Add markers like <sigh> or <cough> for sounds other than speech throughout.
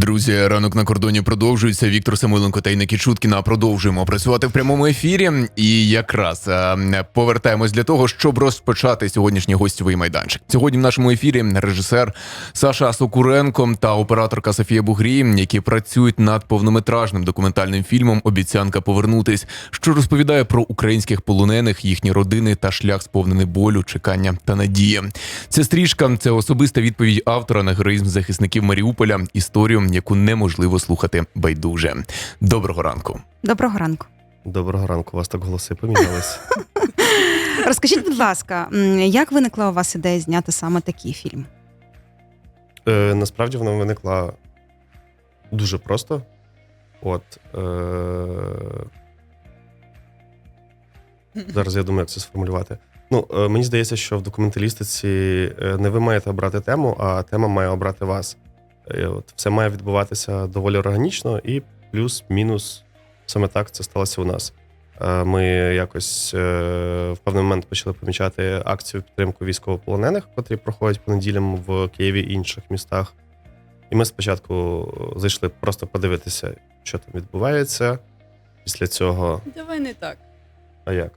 Друзі, ранок на кордоні продовжується. Віктор Самойленко та Інна Кічуткіна продовжуємо працювати в прямому ефірі. І якраз е, повертаємось для того, щоб розпочати сьогоднішній гостєвий майданчик. Сьогодні в нашому ефірі режисер Саша Сокуренко та операторка Софія Бугрі, які працюють над повнометражним документальним фільмом Обіцянка повернутись, що розповідає про українських полонених, їхні родини та шлях сповнений болю, чекання та надії. Ця стрічка це особиста відповідь автора на героїзм захисників Маріуполя, історію, яку неможливо слухати байдуже. Доброго ранку. Доброго ранку. Доброго ранку, у вас так голоси помінялись. <laughs> Розкажіть, будь ласка, як виникла у вас ідея зняти саме такий фільм? Е, насправді вона виникла дуже просто. От. Е, зараз я думаю, як це сформулювати. Ну, е, мені здається, що в документалістиці е, не ви маєте обрати тему, а тема має обрати вас. Е, От, все має відбуватися доволі органічно, і плюс-мінус саме так це сталося у нас. Е, Ми якось е, в певний момент почали помічати акцію підтримку військовополонених, котрі проходять по неділям в Києві і інших містах. І ми спочатку зайшли просто подивитися, що там відбувається. Після цього, Давай не так. а як?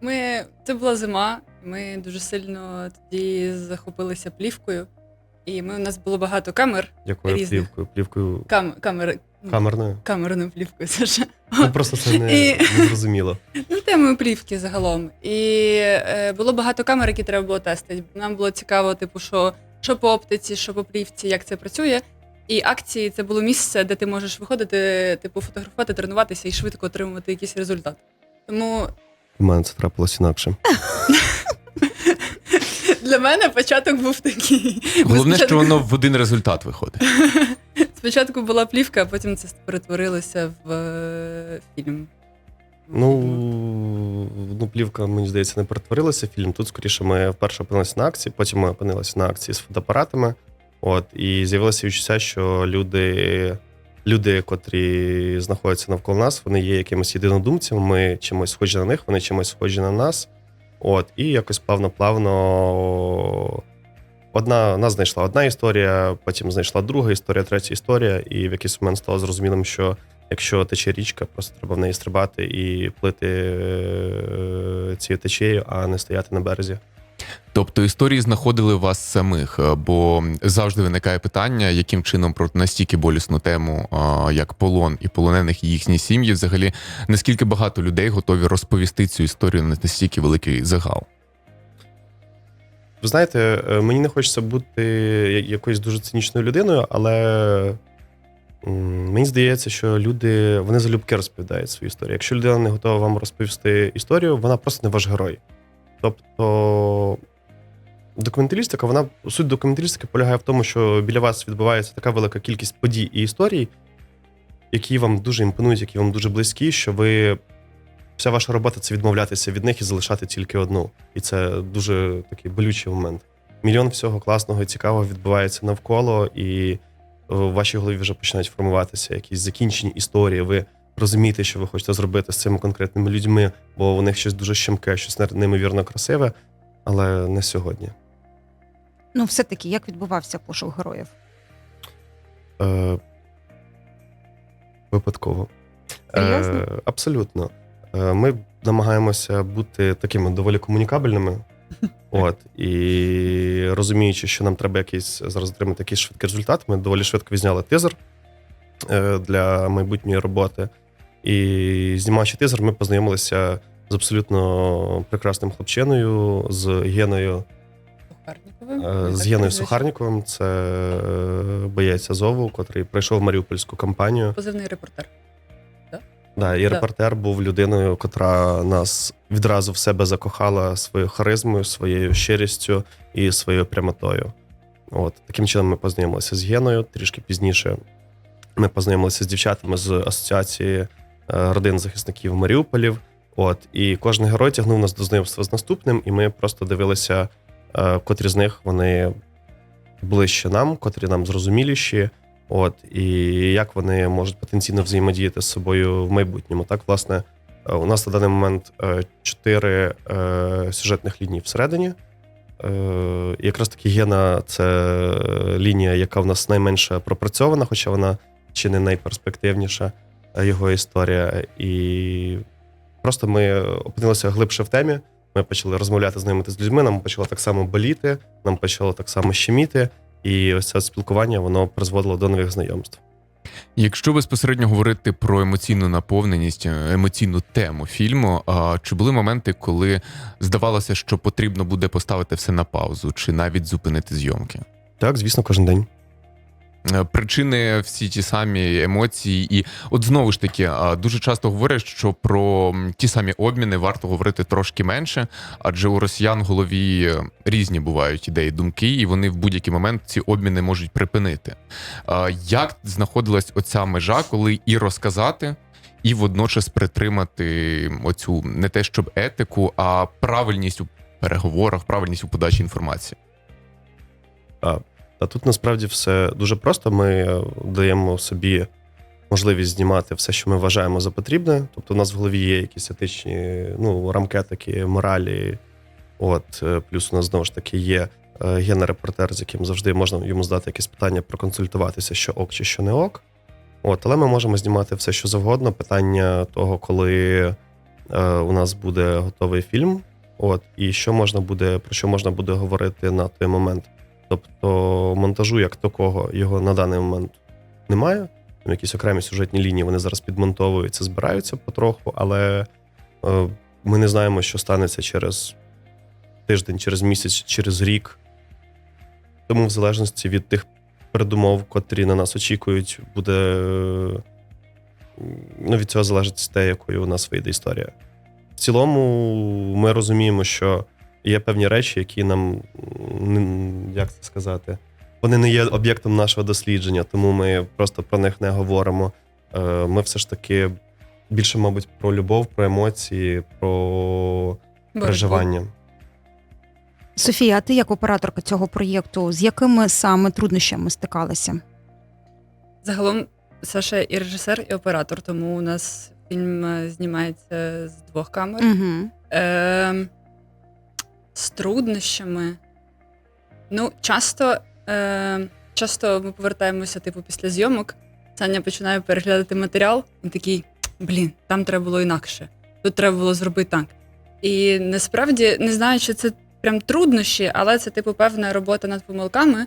Ми це була зима. Ми дуже сильно тоді захопилися плівкою, і ми у нас було багато камер. Якою Різних. плівкою? Плівкою Кам, камери ну, камерною? камерною плівкою. Саша. Ну просто це не, І- не зрозуміло. Ну, темою плівки загалом. І е, було багато камер, які треба було тестити. Нам було цікаво, типу, що, що по оптиці, що по плівці, як це працює. І акції це було місце, де ти можеш виходити, типу, фотографувати, тренуватися і швидко отримувати якийсь результат. Тому У мене це трапилось інакше. <laughs> для мене початок був такий. Головне, що воно в один результат виходить. <laughs> Спочатку була плівка, а потім це перетворилося в е, фільм. Ну, ну, плівка, мені здається, не перетворилася в фільм. Тут скоріше ми вперше опинилися на акції, потім ми опинилися на акції з фотоапаратами. От, і з'явилося відчуття, що люди, люди, котрі знаходяться навколо нас, вони є якимось єдинодумцями, ми чимось схожі на них, вони чимось схожі на нас. От, і якось плавно-плавно одна нас знайшла одна історія, потім знайшла друга історія, третя історія, і в якийсь момент стало зрозумілим, що якщо тече річка, просто треба в неї стрибати і плити е, цією течією, а не стояти на березі. Тобто історії знаходили вас самих, е, бо завжди виникає питання, яким чином про настільки болісну тему, як полон і полонених і їхні сім'ї, взагалі наскільки багато людей готові розповісти цю історію на настільки великий загал. Ви знаєте, е, мені не хочеться бути якоюсь дуже цинічною людиною, але мені здається, що люди вони залюбки розповідають свою історію. Якщо людина не готова вам розповісти історію, вона просто не ваш герой. Тобто документалістика, вона суть документалістики полягає в тому, що біля вас відбувається така велика кількість подій і історій, які вам дуже імпонують, які вам дуже близькі, що ви. Вся ваша робота це відмовлятися від них і залишати тільки одну. І це дуже такий болючий момент. Мільйон всього класного і цікавого відбувається навколо, і в вашій голові вже починають формуватися якісь закінчені історії. Ви розумієте, що ви хочете зробити з цими конкретними людьми, бо у них щось дуже щемке, щось неймовірно красиве, але не сьогодні. Ну, все-таки, як відбувався пошук героїв? Е, випадково. Серйозно? Е, абсолютно. Е, ми намагаємося бути такими доволі комунікабельними. <laughs> От, і розуміючи, що нам треба якийсь зараз отримати якийсь швидкий результат, ми доволі швидко відзняли тизер е, для майбутньої роботи. І знімаючи тизер, ми познайомилися з абсолютно прекрасним хлопчиною, з Геною Сухарніковим. Е, З прізвище. Сухарніковим, це е, боєць Азову, котрий пройшов маріупольську кампанію. Позивний репортер. Да, і Да. репортер був людиною, котра нас відразу в себе закохала своєю харизмою, своєю щирістю і своєю прямотою. От таким чином ми познайомилися з Геною. Трішки пізніше ми познайомилися з дівчатами з асоціації родин захисників Маріуполів. От і кожен герой тягнув нас до знайомства з наступним, і ми просто дивилися, е, котрі з них вони ближче нам, котрі нам зрозуміліші. От і як вони можуть потенційно взаємодіяти з собою в майбутньому. Так, власне, е, у нас на даний момент е, чотири е, сюжетних лінії всередині. Е, і якраз таки Гена це лінія, яка в нас найменше пропрацьована, хоча вона чи не найперспективніша е, його історія. І просто ми опинилися глибше в темі. Ми почали розмовляти, знайомити з людьми. Нам почало так само боліти, нам почало так само щеміти. І ось це спілкування воно призводило до нових знайомств. Якщо безпосередньо говорити про емоційну наповненість, емоційну тему фільму, а чи були моменти, коли здавалося, що потрібно буде поставити все на паузу, чи навіть зупинити зйомки? Так, звісно, кожен день. Е, Причини всі ті самі емоції, і от знову ж таки дуже часто говорять, що про ті самі обміни варто говорити трошки менше, адже у росіян в голові різні бувають ідеї, думки, і вони в будь-який момент ці обміни можуть припинити. Як знаходилась оця межа, коли і розказати, і водночас притримати оцю не те, щоб етику, а правильність у переговорах, правильність у подачі інформації? А тут насправді все дуже просто. Ми е, даємо собі можливість знімати все, що ми вважаємо за потрібне. Тобто, у нас в голові є якісь етичні ну, рамки, такі моралі. От, е, плюс у нас знову ж таки є е, генерепортер, з яким завжди можна йому задати якесь питання, проконсультуватися, що ок чи що не ок. От, але ми можемо знімати все, що завгодно. Питання того, коли е, у нас буде готовий фільм, от, і що можна буде, про що можна буде говорити на той момент. Тобто монтажу як такого його на даний момент немає. Там якісь окремі сюжетні лінії вони зараз підмонтовуються, збираються потроху, але е, ми не знаємо, що станеться через тиждень, через місяць, через рік. Тому, в залежності від тих передумов, котрі на нас очікують, буде е, ну, від цього залежить те, якою у нас вийде історія. В цілому, ми розуміємо, що є певні речі, які нам як це сказати, вони не є об'єктом нашого дослідження, тому ми просто про них не говоримо. Е, Ми все ж таки більше, мабуть, про любов, про емоції, про переживання. Софія, а ти як операторка цього проєкту, з якими саме труднощами стикалася? Загалом Саша і режисер, і оператор, тому у нас фільм е, знімається з двох камер. Угу. Е, з труднощами. Ну, часто, е, часто ми повертаємося, типу, після зйомок. Саня починає переглядати матеріал, і такий: блін, там треба було інакше, тут треба було зробити так. І насправді не знаю, чи це прям труднощі, але це, типу, певна робота над помилками,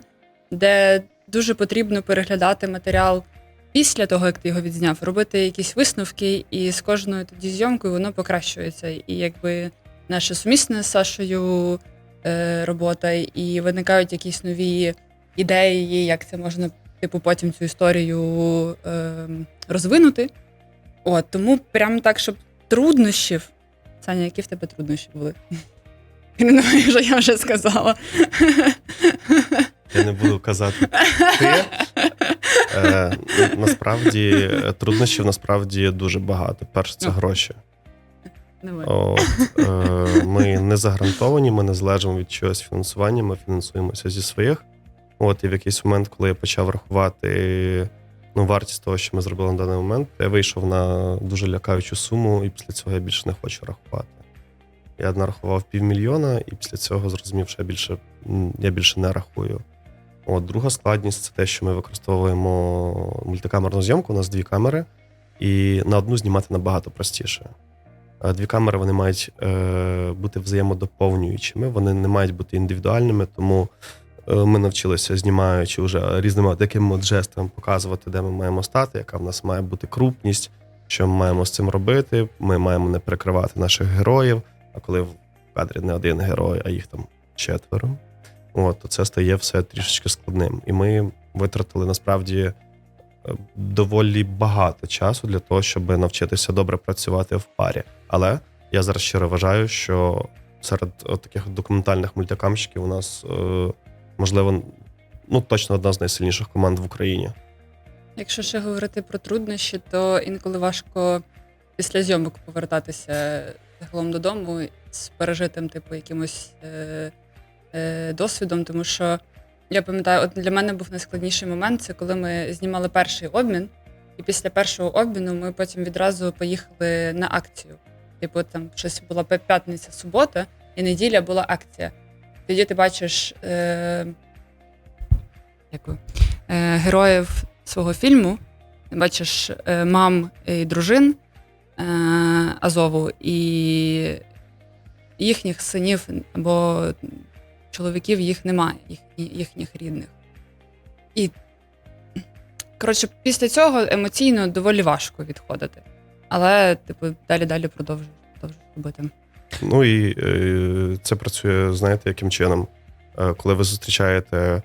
де дуже потрібно переглядати матеріал після того, як ти його відзняв, робити якісь висновки, і з кожною тоді зйомкою воно покращується. І якби наша сумісна з Сашою е, робота, і виникають якісь нові ідеї, як це можна, типу, потім цю історію е, розвинути. От, тому прям так, щоб труднощів. Саня, які в тебе труднощі були? <laughs> Що я вже сказала. Я не буду казати ти. Е, насправді труднощів насправді дуже багато. Перше, це Ну. гроші. От, е, <laughs> ми не загрантовані, ми не залежимо від чогось фінансування, ми фінансуємося зі своїх. От, і в якийсь момент, коли я почав рахувати ну, вартість того, що ми зробили на даний момент, я вийшов на дуже лякаючу суму, і після цього я більше не хочу рахувати. Я нарахував півмільйона, і після цього зрозумів, що я більше, я більше не рахую. От, друга складність це те, що ми використовуємо мультикамерну зйомку. У нас дві камери, і на одну знімати набагато простіше. Дві камери вони мають е, бути взаємодоповнюючими, вони не мають бути індивідуальними, тому е, ми навчилися, знімаючи вже різними такими от жестами, показувати, де ми маємо стати, яка в нас має бути крупність, що ми маємо з цим робити. Ми маємо не перекривати наших героїв. А коли в кадрі не один герой, а їх там четверо, от, то це стає все трішечки складним. І ми витратили насправді доволі багато часу для того, щоб навчитися добре працювати в парі. Але я зараз щиро вважаю, що серед таких документальних мультикамщиків у нас е, можливо ну точно одна з найсильніших команд в Україні. Якщо ще говорити про труднощі, то інколи важко після зйомок повертатися загалом додому з пережитим, типу, якимось е, е, досвідом, тому що я пам'ятаю, от для мене був найскладніший момент це коли ми знімали перший обмін, і після першого обміну ми потім відразу поїхали на акцію. Типу, там щось була п'ятниця, субота, і неділя була акція. тоді ти бачиш е, е, героїв свого фільму, ти бачиш е, мам і дружин е, Азову і їхніх синів або чоловіків їх немає, їх, їхніх рідних. І коротше, після цього емоційно доволі важко відходити. Але, типу, далі-далі продовжуєш, робити. Ну і е, це працює, знаєте, яким чином? Е, коли ви зустрічаєте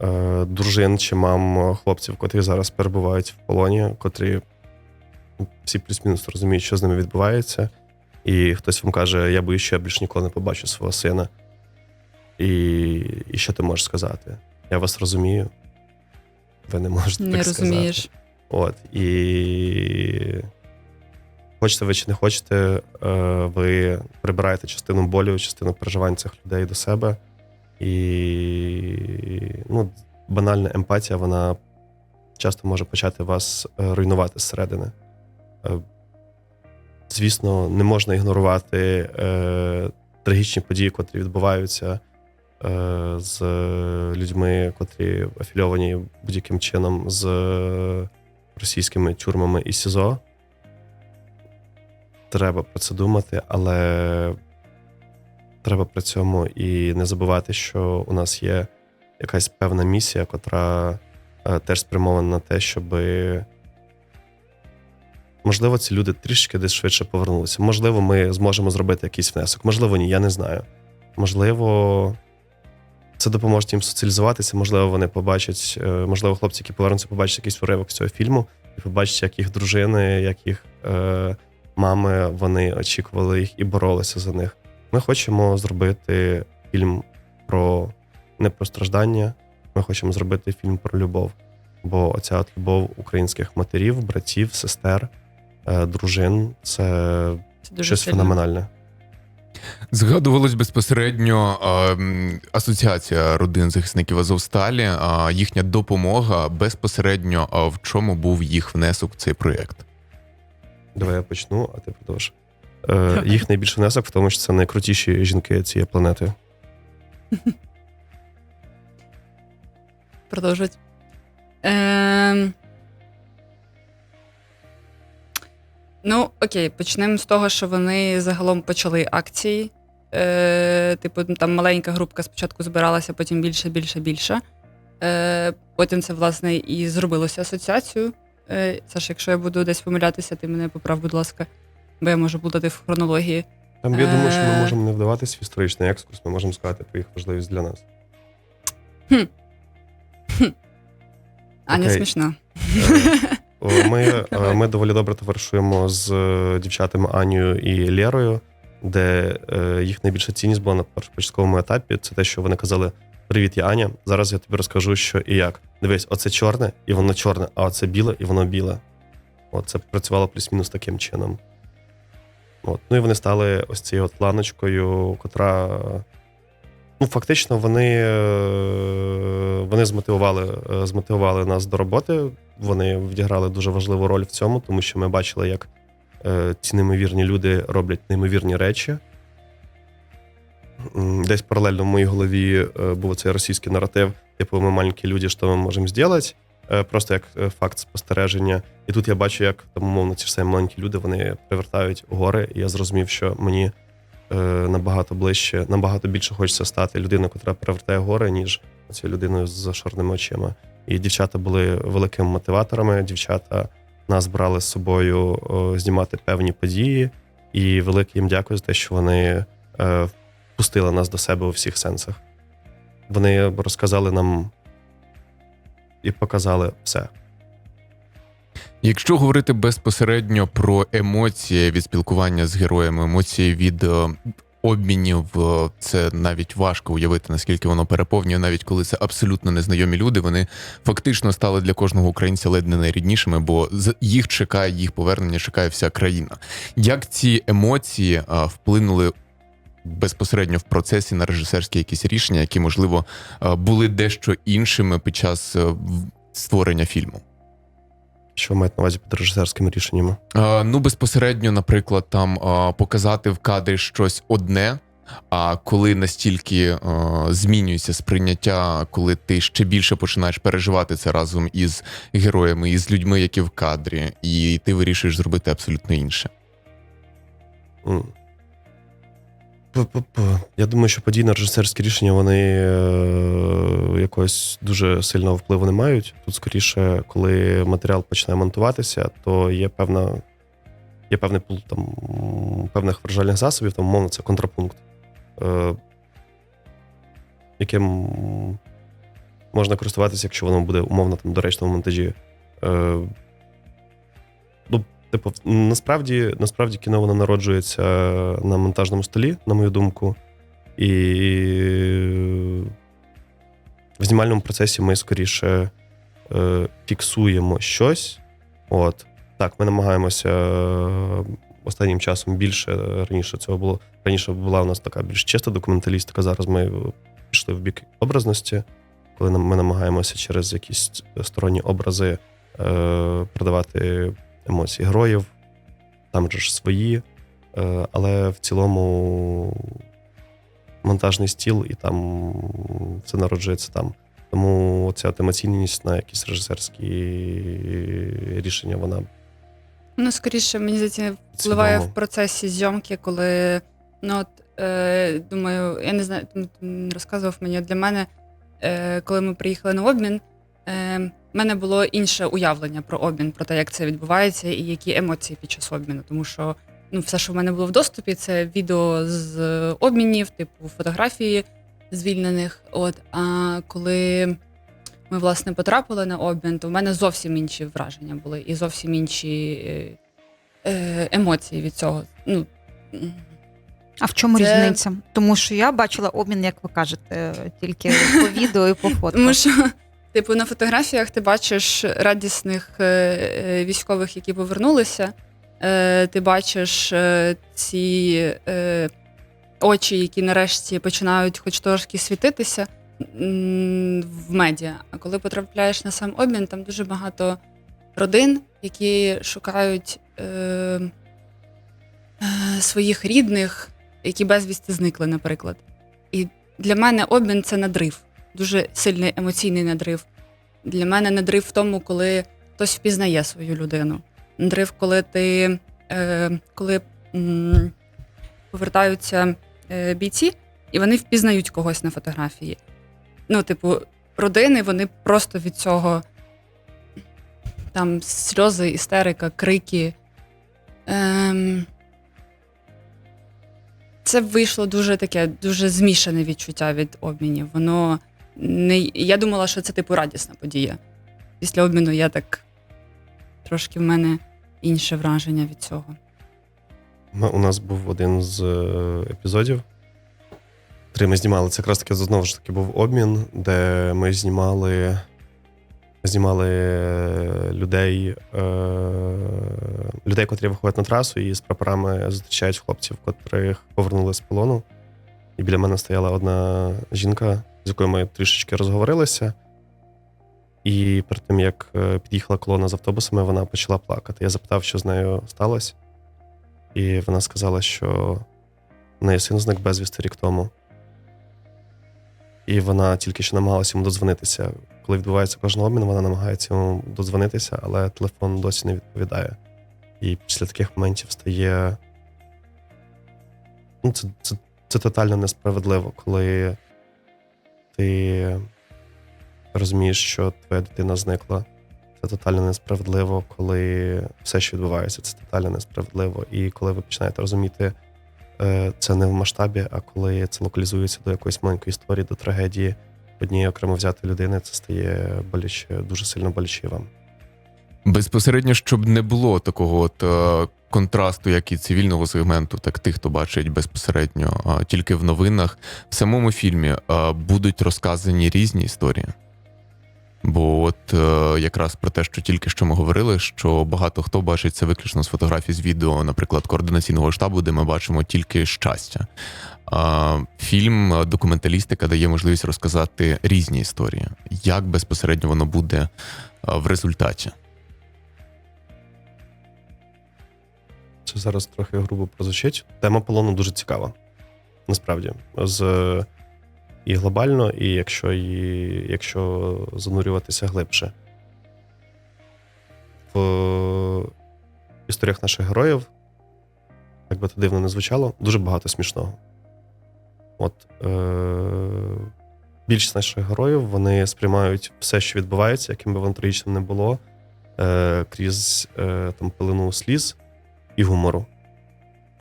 е, дружин чи мам хлопців, котрі зараз перебувають в полоні, котрі всі плюс-мінус розуміють, що з ними відбувається, і хтось вам каже, я боюсь, що я більш ніколи не побачу свого сина. І, і що ти можеш сказати? Я вас розумію. Ви не можете Не так розумієш. сказати. От, і хочете ви чи не хочете, е, ви прибираєте частину болю, частину переживань цих людей до себе. І ну, банальна емпатія, вона часто може почати вас е, руйнувати зсередини. Е, Звісно, не можна ігнорувати трагічні події, котрі відбуваються з людьми, котрі афільовані будь-яким чином з російськими тюрмами і СІЗО. Треба про це думати, але треба при цьому і не забувати, що у нас є якась певна місія, котра е, теж спрямована на те, щоб можливо ці люди трішки десь швидше повернулися. Можливо, ми зможемо зробити якийсь внесок. Можливо, ні, я не знаю. Можливо, це допоможе їм соціалізуватися. Можливо, вони побачать, е, можливо, хлопці, які повернуться, побачать якийсь уривок з цього фільму, і побачать, як їх дружини, як їх е, мами вони очікували їх і боролися за них. Ми хочемо зробити фільм про не про страждання. Ми хочемо зробити фільм про любов. Бо оця от любов українських матерів, братів, сестер, е, дружин це Це дуже щось сильно. феноменальне. Згадувалось безпосередньо а, асоціація родин захисників Азовсталі, а, їхня допомога безпосередньо а, в чому був їх внесок в цей проєкт. Давай я почну, а ти продовж. Е, їх найбільший внесок в тому, що це найкрутіші жінки цієї планети. <laughs> Продовжують. Ем... Ну, окей, почнемо з того, що вони загалом почали акції. Е, типу, там маленька групка спочатку збиралася, потім більше, більше, більше. Е, потім це, власне, і зробилося асоціацію. Е, Саш, якщо я буду десь помилятися, ти мене поправ, будь ласка, бо я можу плутати в хронології. Там я думаю, що ми Е. можемо не вдаватись в історичний екскурс, ми можемо сказати про їх важливість для нас. А, не Окей. смішно. Ми, е, <laughs> ми доволі добре товаришуємо з е, дівчатами Анією і Лєрою, де е, їх найбільша цінність була на першопочатковому етапі. Це те, що вони казали: Привіт, я Аня. Зараз я тобі розкажу, що і як. Дивись, оце чорне, і воно чорне, а оце біле, і воно біле. От це працювало плюс-мінус таким чином. От. Ну і вони стали ось цією от ланочкою, котра. Ну, фактично, вони, е, вони змотивували, е, змотивували нас до роботи. Вони відіграли дуже важливу роль в цьому, тому що ми бачили, як е, ці неймовірні люди роблять неймовірні речі. Десь паралельно в моїй голові був цей російський наратив, типу, ми маленькі люди, що ми можемо зробити, просто як факт спостереження. І тут я бачу, як там, умовно, ці ж самі маленькі люди вони привертають гори, і я зрозумів, що мені набагато ближче, набагато більше хочеться стати людиною, яка привертає гори, ніж цією людиною з чорними очима. І дівчата були великими мотиваторами. Дівчата нас брали з собою знімати певні події, і велике їм дякую за те, що вони е, впустили нас до себе у всіх сенсах. Вони розказали нам і показали все. Якщо говорити безпосередньо про емоції від спілкування з героями, емоції від е, обмінів, е, це навіть важко уявити, наскільки воно переповнює, навіть коли це абсолютно незнайомі люди. Вони фактично стали для кожного українця ледь не найріднішими, бо їх чекає, їх повернення чекає вся країна. Як ці емоції е, вплинули безпосередньо в процесі на режисерські якісь рішення, які можливо були дещо іншими під час створення фільму? Що ви маєте на увазі під режисерськими рішеннями? Е, ну, безпосередньо, наприклад, там е, показати в кадрі щось одне, А коли настільки е, змінюється сприйняття, коли ти ще більше починаєш переживати це разом із героями, із людьми, які в кадрі, і ти вирішуєш зробити абсолютно інше. М. Я думаю, що подійно-режисерські рішення вони е, якогось дуже сильного впливу не мають. Тут скоріше, коли матеріал починає монтуватися, то є певна. Є певний пул там певних вражальних засобів, там, умовно, це контрапункт, е, яким можна користуватися, якщо воно буде умовно там доречно монтажі. Е, типу, насправді, насправді кіно воно народжується на монтажному столі, на мою думку. І в знімальному процесі ми скоріше е, фіксуємо щось. От. Так, ми намагаємося е, останнім часом більше раніше цього було. Раніше була у нас така більш чиста документалістика. Зараз ми пішли в бік образності, коли ми намагаємося через якісь сторонні образи е, продавати емоції героїв, там же ж свої. Е, але в цілому монтажний стіл і там це народжується там. Тому ця емоційність на якісь режисерські рішення, вона Ну, скоріше, мені здається, впливає в процесі зйомки, коли ну от е, думаю, я не знаю, розказував мені для мене, е, коли ми приїхали на обмін. Е, в мене було інше уявлення про обмін, про те, як це відбувається, і які емоції під час обміну. Тому що ну, все, що в мене було в доступі, це відео з обмінів, типу фотографії звільнених. От, а коли ми власне потрапили на обмін, то в мене зовсім інші враження були і зовсім інші е, е, емоції від цього. Ну, А в чому Це- різниця? Тому що я бачила обмін, як ви кажете, тільки по відео і по фото. <laughs> Тому що, типу, на фотографіях ти бачиш радісних е, е, військових, які повернулися. Е, ти бачиш ці очі, які нарешті починають хоч трошки світитися в медіа. А коли потрапляєш на сам обмін, там дуже багато родин, які шукають своїх рідних, які безвісти зникли, наприклад. І для мене обмін це надрив дуже сильний емоційний надрив. Для мене надрив в тому, коли хтось впізнає свою людину. Надрив, коли ти е, коли м, повертаються е, бійці, і вони впізнають когось на фотографії. Ну, типу, родини, вони просто від цього там сльози, істерика, крики. Ем, це вийшло дуже таке, дуже змішане відчуття від обмінів. Воно не я думала, що це типу радісна подія. Після обміну я так трошки в мене інше враження від цього. У нас був один з е, епізодів, який ми знімали. Це якраз таки знову ж таки був обмін, де ми знімали, знімали е, людей, е, людей, котрі виходять на трасу і з прапорами зустрічають хлопців, котрих повернули з полону. І біля мене стояла одна жінка, з якою ми трішечки розговорилися. І перед тим, як е, під'їхала колона з автобусами, вона почала плакати. Я запитав, що з нею сталося. І вона сказала, що в неї син зник безвісти рік тому. І вона тільки що намагалася йому додзвонитися. Коли відбувається кожен обмін, вона намагається йому додзвонитися, але телефон досі не відповідає. І після таких моментів стає. Ну, це, це, це тотально несправедливо, коли ти розумієш, що твоя дитина зникла. Це тотально несправедливо, коли все, що відбувається, це тотально несправедливо. І коли ви починаєте розуміти е, це не в масштабі, а коли це локалізується до якоїсь маленької історії, до трагедії однієї окремо взяти людини, це стає боляче, дуже сильно боляче вам. Безпосередньо, щоб не було такого от е, контрасту, як і цивільного сегменту, так тих, хто бачить безпосередньо тільки в новинах, в самому фільмі будуть розказані різні історії. Бо от е, якраз про те, що тільки що ми говорили, що багато хто бачить це виключно з фотографій з відео, наприклад, координаційного штабу, де ми бачимо тільки щастя. Фільм е, документалістика дає можливість розказати різні історії, як безпосередньо воно буде е, в результаті. Це зараз трохи грубо прозвучить. Тема полону дуже цікава. насправді. З, і глобально, і якщо, і якщо занурюватися глибше. В історіях наших героїв, як би то дивно не звучало, дуже багато смішного. От е, більшість наших героїв вони сприймають все, що відбувається, яким би воно трагічним не було, е, крізь е, там пилину сліз і гумору.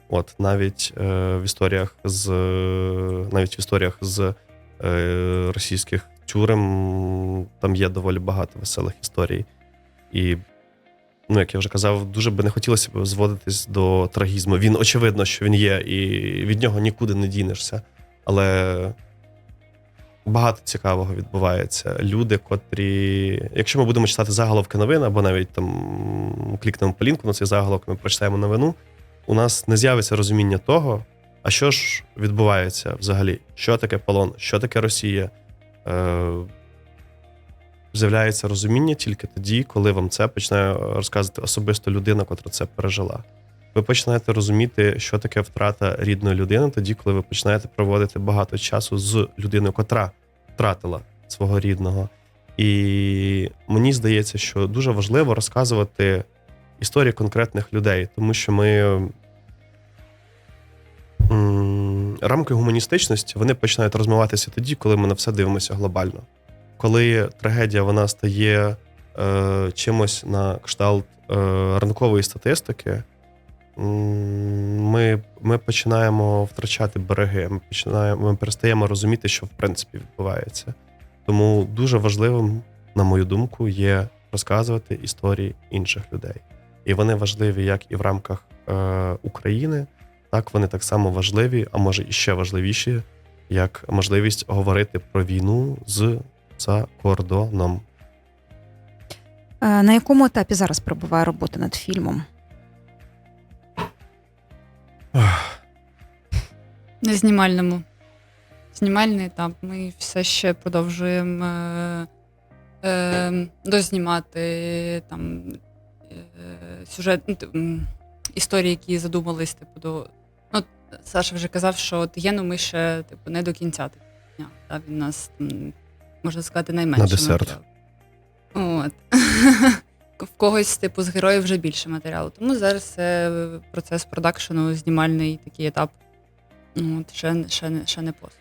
От навіть е, в історіях з навіть в історіях з е, російських тюрем там є доволі багато веселих історій. І, ну, як я вже казав, дуже би не хотілося б зводитись до трагізму. Він очевидно, що він є, і від нього нікуди не дінешся. Але багато цікавого відбувається. Люди, котрі, якщо ми будемо читати заголовки новин, або навіть там клікнемо по лінку на цей заголовок, ми прочитаємо новину, у нас не з'явиться розуміння того, а що ж відбувається взагалі, що таке полон, що таке Росія. Е, З'являється розуміння тільки тоді, коли вам це починає розказувати особисто людина, котра це пережила. Ви починаєте розуміти, що таке втрата рідної людини, тоді, коли ви починаєте проводити багато часу з людиною, котра втратила свого рідного. І мені здається, що дуже важливо розказувати історії конкретних людей, тому що ми рамки гуманістичності вони починають розмиватися тоді, коли ми на все дивимося глобально. Коли трагедія вона стає е, чимось на кшталт е, ранкової статистики, ми, ми починаємо втрачати береги, ми починаємо, ми перестаємо розуміти, що в принципі відбувається. Тому дуже важливим, на мою думку, є розказувати історії інших людей. І вони важливі як і в рамках е, України, так вони так само важливі, а може і ще важливіші, як можливість говорити про війну з за кордоном. Е, На якому етапі зараз перебуває робота над фільмом? <sighs> На знімальному. Знімальний етап. Ми все ще продовжуємо е, е, дознімати там е, сюжет, ну, т- м, історії, які задумались, типу, до. Ну, Саша вже казав, що от Єну ми ще типу, не до кінця типу, зняли, та, Він у нас, м, можна сказати, найменше. На десерт. матеріалу. От. <laughs> В когось, типу, з героїв вже більше матеріалу. Тому зараз це процес продакшену, знімальний такий етап. Ну, От, ще, ще, не- ще не пост.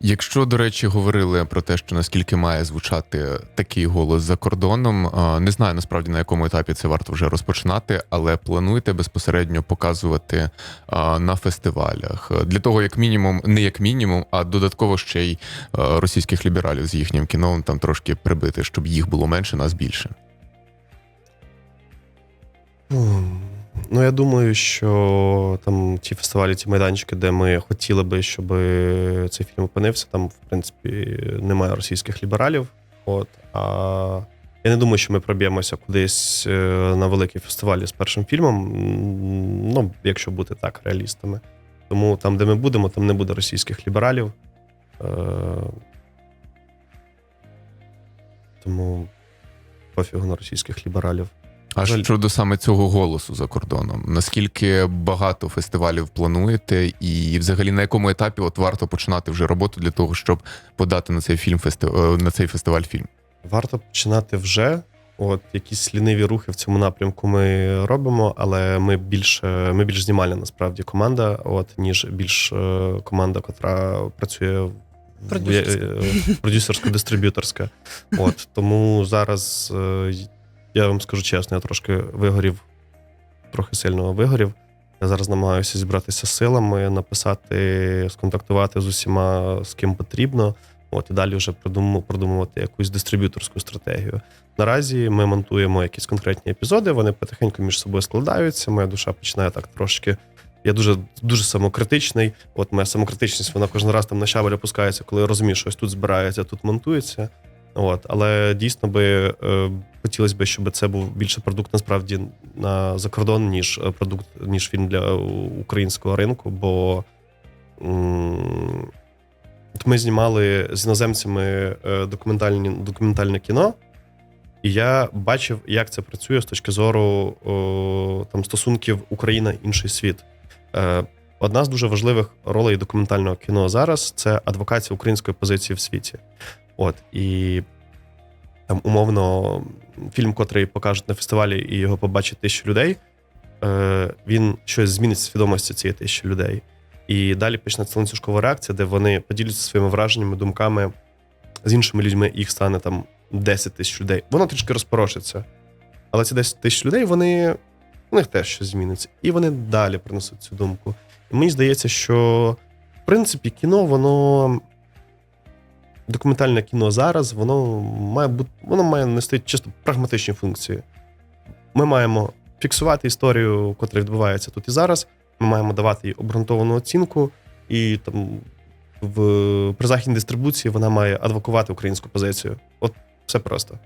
Якщо, до речі, говорили про те, що наскільки має звучати такий голос за кордоном, не знаю насправді на якому етапі це варто вже розпочинати, але плануєте безпосередньо показувати на фестивалях для того, як мінімум, не як мінімум, а додатково ще й російських лібералів з їхнім кіно там трошки прибити, щоб їх було менше, нас більше. Ну, я думаю, що там ті фестивалі, ті майданчики, де ми хотіли би, щоб цей фільм опинився, там, в принципі, немає російських лібералів. От, а я не думаю, що ми проб'ємося кудись е, на великий фестивалі з першим фільмом. Ну, якщо бути так, реалістами. Тому там, де ми будемо, там не буде російських лібералів. Е, Тому пофігу на російських лібералів. А Жаль. щодо саме цього голосу за кордоном, наскільки багато фестивалів плануєте, і взагалі на якому етапі от варто починати вже роботу для того, щоб подати на цей фільм фести- е, на цей фестиваль фільм? Варто починати вже. От якісь ліниві рухи в цьому напрямку ми робимо, але ми більш ми більш знімальна насправді команда, от ніж більш е, команда, котра працює е, продюсерсько-дистриб'юторська. От тому зараз е, я вам скажу чесно, я трошки вигорів, трохи сильно вигорів. Я зараз намагаюся зібратися силами, написати, сконтактувати з усіма, з ким потрібно. От і далі вже продуму- продумувати якусь дистриб'юторську стратегію. Наразі ми монтуємо якісь конкретні епізоди, вони потихеньку між собою складаються. Моя душа починає так трошки. Я дуже дуже самокритичний. От моя самокритичність, вона кожен раз там на щабель опускається, коли я розумію, що ось тут збирається, тут монтується. От, але дійсно би е, хотілося б, щоб це був більше продукт насправді на за кордон, ніж е, продукт, ніж фільм для українського ринку. Бо м, ми знімали з іноземцями е, документальні, документальне кіно, і я бачив, як це працює з точки зору о, там, стосунків Україна інший світ. Е, одна з дуже важливих ролей документального кіно зараз це адвокація української позиції в світі. От і там умовно фільм, котрий покажуть на фестивалі, і його побачить тисячу людей. Е, він щось змінить свідомості цієї тисячі людей. І далі почнеться ланцюжкова реакція, де вони поділяться своїми враженнями, думками з іншими людьми, їх стане там 10 тисяч людей. Воно трішки розпорошиться. Але ці 10 тисяч людей, вони у них теж щось зміниться. І вони далі принесуть цю думку. І мені здається, що в принципі кіно, воно. Документальне кіно зараз, воно має бути, воно має нести чисто прагматичні функції. Ми маємо фіксувати історію, котра відбувається тут і зараз. Ми маємо давати їй обґрунтовану оцінку, і там в при західній дистрибуції вона має адвокувати українську позицію. От все просто.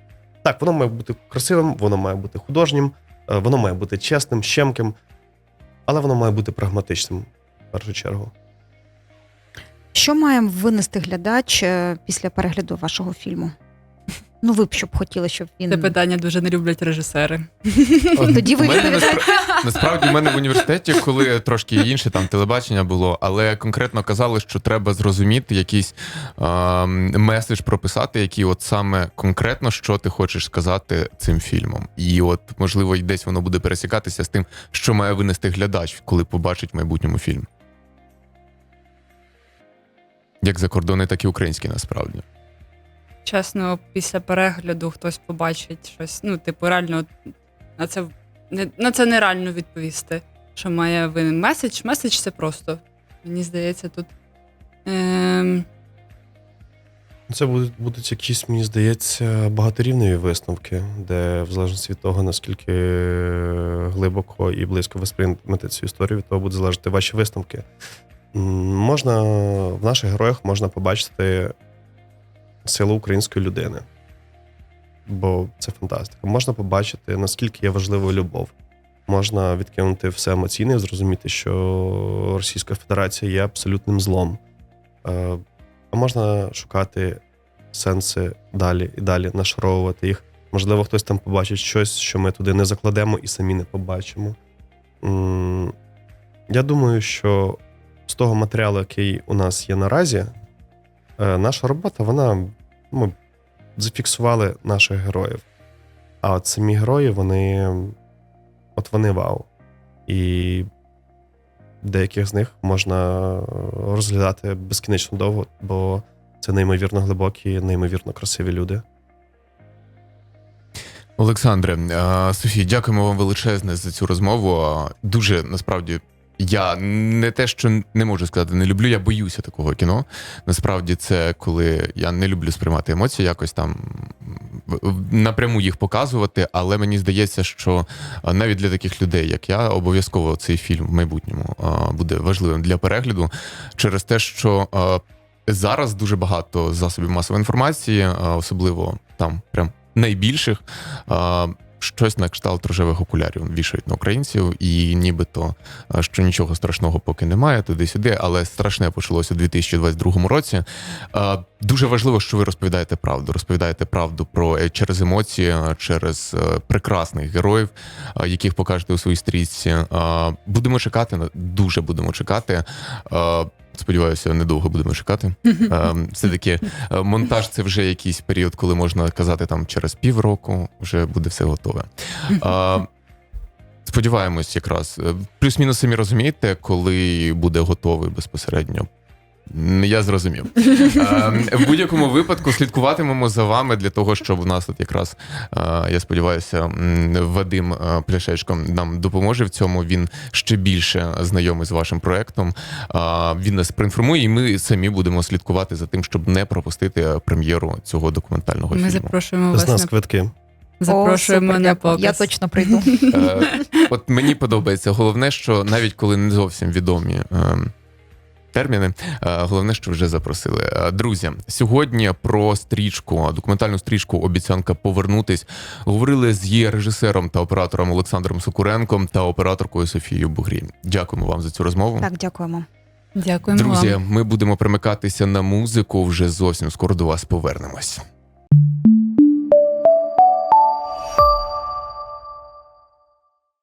Так, воно має бути красивим, воно має бути художнім, е, воно має бути чесним, щемким, але воно має бути прагматичним в першу чергу. Що має винести глядач е, після перегляду вашого фільму? Ну, ви б що б хотіли, щоб він Це питання дуже не люблять режисери. <laughs> тоді ви У мене відповідаєте. наспра- насправді в мене в університеті, коли трошки інше там телебачення було, але конкретно казали, що треба зрозуміти якийсь а, меседж прописати, який от саме конкретно що ти хочеш сказати цим фільмом. І от можливо і десь воно буде пересікатися з тим, що має винести глядач, коли побачить в майбутньому фільм. Як закордонний, так і український насправді. Чесно, після перегляду хтось побачить щось. Ну, типу, реально на це не на це нереально відповісти. Що має винен меседж. Меседж це просто. Мені здається, тут. Ем, Це будуть, будуть якісь, мені здається, багаторівневі висновки, де, в залежності від того, наскільки глибоко і близько ви сприймете цю історію, від того буде залежати ваші висновки. Можна в наших героях можна побачити силу української людини, бо це фантастика. Можна побачити, наскільки є важливою любов. Можна відкинути все емоційне і зрозуміти, що Російська Федерація є абсолютним злом. Е, А можна шукати сенси далі і далі, нашаровувати їх. Можливо, хтось там побачить щось, що ми туди не закладемо і самі не побачимо. Я думаю, що з того матеріалу, який у нас є наразі, е, наша робота, вона ми зафіксували наших героїв. А от самі герої, вони от вони вау. І деяких з них можна розглядати безкінечно довго, бо це неймовірно глибокі, неймовірно красиві люди. Олександре, е, Софій, дякуємо вам величезне за цю розмову. Е, Дуже насправді. Я не те, що не можу сказати, не люблю, я боюся такого кіно. Насправді, це коли я не люблю сприймати емоції, якось там напряму їх показувати. Але мені здається, що навіть для таких людей, як я, обов'язково цей фільм в майбутньому буде важливим для перегляду через те, що зараз дуже багато засобів масової інформації, особливо там прям найбільших. Щось на кшталт рожевих окулярів вішають на українців, і нібито е, що нічого страшного поки немає, туди-сюди, але страшне почалося у 2022 році. Е, Дуже важливо, що ви розповідаєте правду. Розповідаєте правду про е, через емоції, через прекрасних героїв, яких покажете у своїй стрічці. Будемо чекати, дуже будемо чекати. Сподіваюся, недовго будемо чекати. Е, Все-таки е, монтаж це вже якийсь період, коли можна казати, там через півроку вже буде все готове. Е, Сподіваємось, якраз Е, плюс-мінус самі розумієте, коли буде готовий безпосередньо. Я зрозумів. <laughs> Е, В будь-якому випадку слідкуватимемо за вами для того, щоб у нас тут якраз, е, я сподіваюся, Вадим е, Пляшечко нам допоможе в цьому. Він ще більше знайомий з вашим проектом. Він нас проінформує, і ми самі будемо слідкувати за тим, щоб не пропустити прем'єру цього документального ми фільму. запрошуємо З нас на квитки. запрошуємо О, на показ. Я точно прийду. От мені подобається. Головне, що навіть коли не зовсім відомі. Терміни, Е, головне, що вже запросили. Е, Друзі, сьогодні про стрічку, документальну стрічку Обіцянка повернутись. Говорили з її режисером та оператором Олександром Сокуренком та операторкою Софією Бугрі. Дякуємо вам за цю розмову. Так, дякуємо. Дякуємо Друзі, вам. ми будемо примикатися на музику. Вже зовсім скоро до вас повернемось.